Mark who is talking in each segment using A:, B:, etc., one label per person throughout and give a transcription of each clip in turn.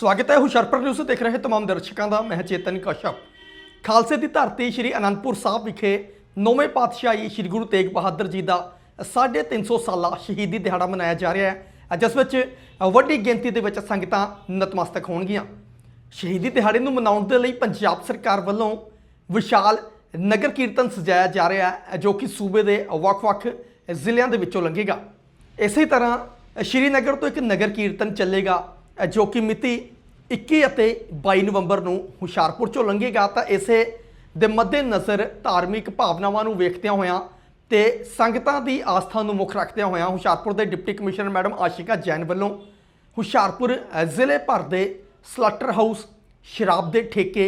A: ਸਵਾਗਤ ਹੈ ਹੁਸ਼ਿਆਰਪੁਰ ਨਿਊਜ਼ ਦੇਖ ਰਹੇ ਤਮਾਮ ਦਰਸ਼ਕਾਂ ਦਾ, ਮੈਂ ਚੇਤਨ ਕਸ਼ਪ। ਖਾਲਸੇ ਦੀ ਧਰਤੀ ਸ੍ਰੀ ਅਨੰਦਪੁਰ ਸਾਹਿਬ ਵਿਖੇ ਨੌਵੇਂ ਪਾਤਸ਼ਾਹੀ ਸ੍ਰੀ ਗੁਰੂ ਤੇਗ ਬਹਾਦਰ ਜੀ ਦਾ 350 ਸਾਲਾ ਸ਼ਹੀਦੀ ਦਿਹਾੜਾ ਮਨਾਇਆ ਜਾ ਰਿਹਾ ਹੈ, ਜਿਸ ਵਿੱਚ ਵੱਡੀ ਗਿਣਤੀ ਦੇ ਵਿੱਚ ਸੰਗਤਾਂ ਨਤਮਸਤਕ ਹੋਣਗੀਆਂ। ਸ਼ਹੀਦੀ ਦਿਹਾੜੇ ਨੂੰ ਮਨਾਉਣ ਦੇ ਲਈ ਪੰਜਾਬ ਸਰਕਾਰ ਵੱਲੋਂ ਵਿਸ਼ਾਲ ਨਗਰ ਕੀਰਤਨ ਸਜਾਇਆ ਜਾ ਰਿਹਾ ਹੈ, ਜੋ ਕਿ ਸੂਬੇ ਦੇ ਵੱਖ-ਵੱਖ ਜ਼ਿਲ੍ਹਿਆਂ ਦੇ ਵਿੱਚੋਂ ਲੰਘੇਗਾ। ਇਸੇ ਤਰ੍ਹਾਂ ਸ਼੍ਰੀਨਗਰ ਤੋਂ ਇੱਕ ਨਗਰ ਕੀਰਤਨ ਚੱਲੇਗਾ ਜੋ ਕਿ ਮਿਤੀ 21 ਅਤੇ 22 ਨਵੰਬਰ ਨੂੰ ਹੁਸ਼ਿਆਰਪੁਰ ਚੋਂ ਲੰਘੇਗਾ, ਤਾਂ ਇਸੇ ਦੇ ਮੱਦੇਨਜ਼ਰ ਧਾਰਮਿਕ ਭਾਵਨਾਵਾਂ ਨੂੰ ਵੇਖਦਿਆਂ ਹੋਇਆਂ ਤੇ ਸੰਗਤਾਂ ਦੀ ਆਸਥਾ ਨੂੰ ਮੁੱਖ ਰੱਖਦਿਆਂ ਹੋਇਆਂ ਹੁਸ਼ਿਆਰਪੁਰ ਦੇ deputy commissioner madam Ashika Jain ਵੱਲੋਂ ਹੁਸ਼ਿਆਰਪੁਰ ਜ਼ਿਲ੍ਹੇ ਭਰ ਦੇ ਸਲਟਰ ਹਾਊਸ, ਸ਼ਰਾਬ ਦੇ ਠੇਕੇ,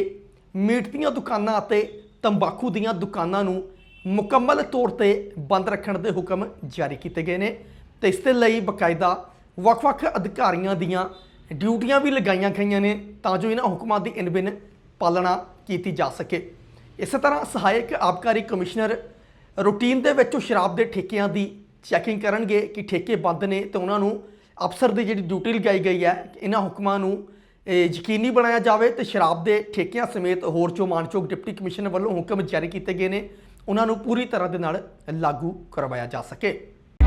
A: ਮੀਟ ਦੀਆਂ ਦੁਕਾਨਾਂ ਅਤੇ ਤੰਬਾਕੂ ਦੀਆਂ ਦੁਕਾਨਾਂ ਨੂੰ ਮੁਕੰਮਲ ਤੌਰ ਤੇ ਬੰਦ ਰੱਖਣ ਦੇ ਹੁਕਮ ਜਾਰੀ ਕੀਤੇ ਗਏ ਨੇ। ਤੇ ਇਸ ਦੇ ਲਈ ਬਕਾਇਦਾ ਵੱਖ-ਵੱਖ ਅਧਿਕਾਰੀਆਂ ਦੀਆਂ ਡਿਊਟੀਆਂ ਵੀ ਲਗਾਈਆਂ ਗਈਆਂ ਨੇ ਤਾਂ ਜੋ ਇਹਨਾਂ ਹੁਕਮਾਂ ਦੀ ਇਨਬਿਨ ਪਾਲਣਾ ਕੀਤੀ ਜਾ ਸਕੇ। ਇਸੇ ਤਰ੍ਹਾਂ ਸਹਾਇਕ ਆਬਕਾਰੀ ਕਮਿਸ਼ਨਰ ਰੂਟੀਨ ਦੇ ਵਿੱਚੋਂ ਸ਼ਰਾਬ ਦੇ ਠੇਕਿਆਂ ਦੀ ਚੈਕਿੰਗ ਕਰਨਗੇ ਕਿ ਠੇਕੇ ਬੰਦ ਨੇ ਤੇ ਉਹਨਾਂ ਨੂੰ ਅਫਸਰ ਦੀ ਜਿਹੜੀ ਡਿਊਟੀ ਲਗਾਈ ਗਈ ਹੈ, ਇਹਨਾਂ ਹੁਕਮਾਂ ਨੂੰ ਯਕੀਨੀ ਬਣਾਇਆ ਜਾਵੇ ਤੇ ਸ਼ਰਾਬ ਦੇ ਠੇਕਿਆਂ ਸਮੇਤ ਹੋਰ ਜੋ ਮਾਨਯੋਗ ਡਿਪਟੀ ਕਮਿਸ਼ਨਰ ਵੱਲੋਂ ਹੁਕਮ ਜਾਰੀ ਕੀਤੇ ਗਏ ਨੇ। ਉਹਨਾਂ ਨੂੰ ਪੂਰੀ ਤਰ੍ਹਾਂ ਦੇ ਨਾਲ ਲਾਗੂ ਕਰਵਾਇਆ ਜਾ ਸਕੇ।